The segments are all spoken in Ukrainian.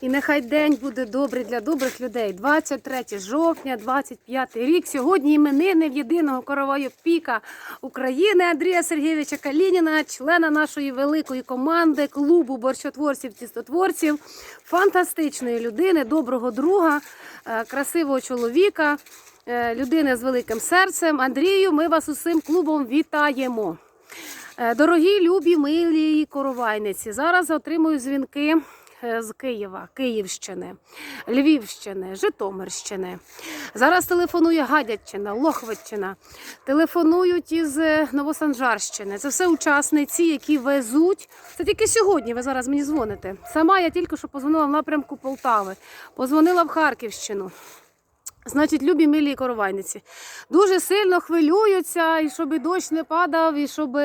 І нехай день буде добрий для добрих людей. 23 жовтня, 25 рік. Сьогодні іменини в єдиного коровайопіка України Андрія Сергійовича Калініна, члена нашої великої команди клубу борщотворців-тістотворців, фантастичної людини, доброго друга, е, красивого чоловіка, е, людини з великим серцем. Андрію, ми вас усім клубом вітаємо. Е, Дорогі любі милі коровайниці, зараз отримую дзвінки з Києва, Київщини, Львівщини, Житомирщини. Зараз телефонує Гадячина, Лохвиччина, телефонують із е, Новосанжарщини. Це все учасниці, які везуть. Це тільки сьогодні. Ви зараз мені дзвоните. Сама я тільки що позвонила в напрямку Полтави, позвонила в Харківщину. Значить, любі милі коровайниці, дуже сильно хвилюються, і щоб дощ не падав, і щоб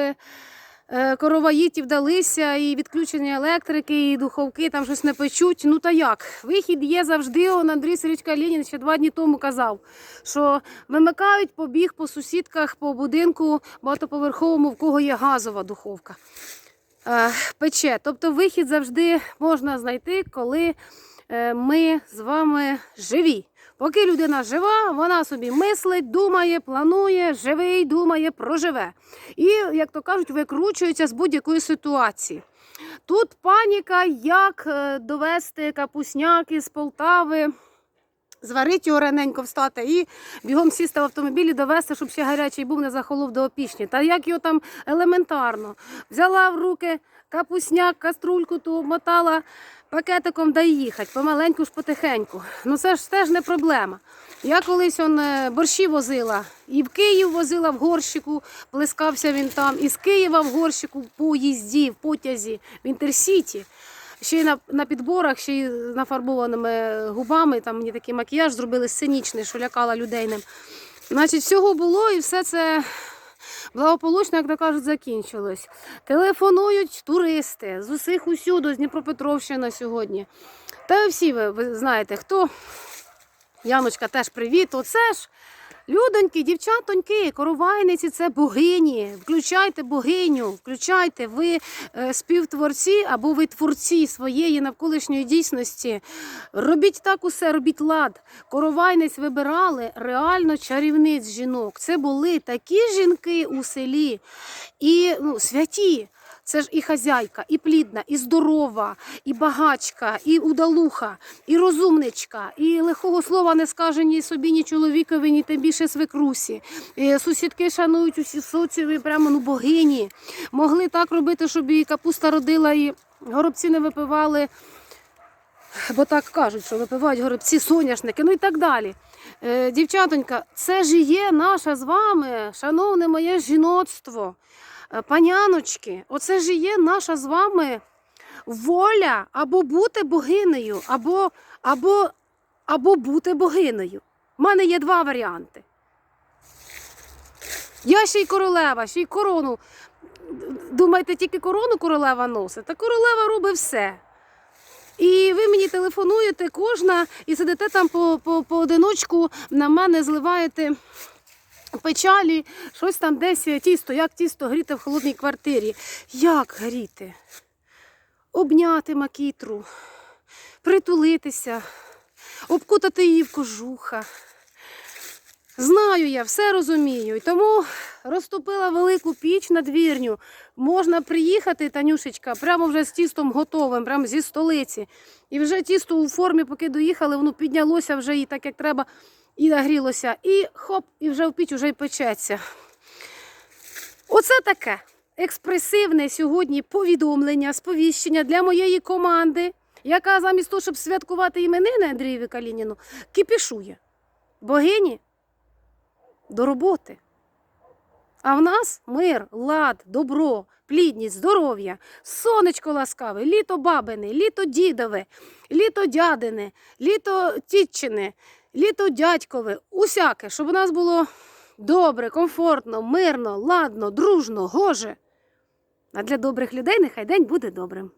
е, короваїті вдалися, і відключення електрики, і духовки там щось не печуть. Ну та як? Вихід є завжди. Он Андрій Сергійович Калінін ще два дні тому казав, що вимикають побіг по сусідках, по будинку багатоповерховому, в кого є газова духовка. Е, пече. Тобто вихід завжди можна знайти, коли е, ми з вами живі. Поки людина жива, вона собі мислить, думає, планує, живий, думає, проживе. І, як то кажуть, викручується з будь-якої ситуації. Тут паніка, як е, довести капусняк із Полтави. Зварити його раненько встати і бігом сісти в автомобіль і довести, щоб ще гарячий був не захолов до опішні. Та як його там елементарно. Взяла в руки капусняк, каструльку ту мотала пакетиком да їхати, помаленьку ж потихеньку. Ну це ж теж не проблема. Я колись он, е, борщі возила, і в Київ возила в горщику, плескався він там, і з Києва в горщику в поїзді, в потязі, в інтерсіті. Ще й на, на підборах, ще й нафарбованими губами. Там мені такий макіяж зробили сценічний, що лякала людей ним. Значить, всього було і все це благополучно, як то кажуть, закінчилось. Телефонують туристи з усіх усюди, з Дніпропетровщини сьогодні. Та всі ви, ви знаєте, хто. Яночка, теж привіт. Оце ж людоньки, дівчатоньки, коровайниці це богині. Включайте богиню, включайте ви е, співтворці або ви творці своєї навколишньої дійсності. Робіть так усе, робіть лад. Коровайниць вибирали реально чарівниць жінок. Це були такі жінки у селі і ну, святі. Це ж і хазяйка, і плідна, і здорова, і багачка, і удалуха, і розумничка, і лихого слова не скаже ні собі, ні чоловікові, ні тим більше свекрусі. І сусідки шанують усі соціумі, прямо ну богині. Могли так робити, щоб і капуста родила, і горобці не випивали. Бо так кажуть, що випивають горобці, соняшники, ну і так далі. Е, дівчатонька, це ж є наша з вами, шановне моє жіноцтво. Е, Паняночки, оце ж є наша з вами воля або бути богинею, або, або, або бути богинею. У мене є два варіанти. Я ще й королева, ще й корону. Думаєте, тільки корону королева носить? Та королева робить все. І ви мені телефонуєте кожна і сидите там по, по, поодиночку, на мене зливаєте печалі, щось там десь тісто, як тісто гріти в холодній квартирі. Як гріти? Обняти макітру, притулитися, обкутати її в кожуха. Знаю я, все розумію. І тому розтопила велику піч на двірню. Можна приїхати, Танюшечка, прямо вже з тістом готовим, прямо зі столиці. І вже тісто у формі, поки доїхали, воно піднялося вже і так, як треба, і нагрілося. І хоп, і вже в піч вже й печеться. Оце таке експресивне сьогодні повідомлення, сповіщення для моєї команди, яка замість того, щоб святкувати іменини Андрієві Калініну, кипішує. Богині до роботи. А в нас мир, лад, добро, плідність, здоров'я, сонечко ласкаве, літо бабине, літо дідове, літо дядине, літо тітчине, літо дядькове, усяке, щоб у нас було добре, комфортно, мирно, ладно, дружно, гоже. А для добрих людей нехай день буде добрим.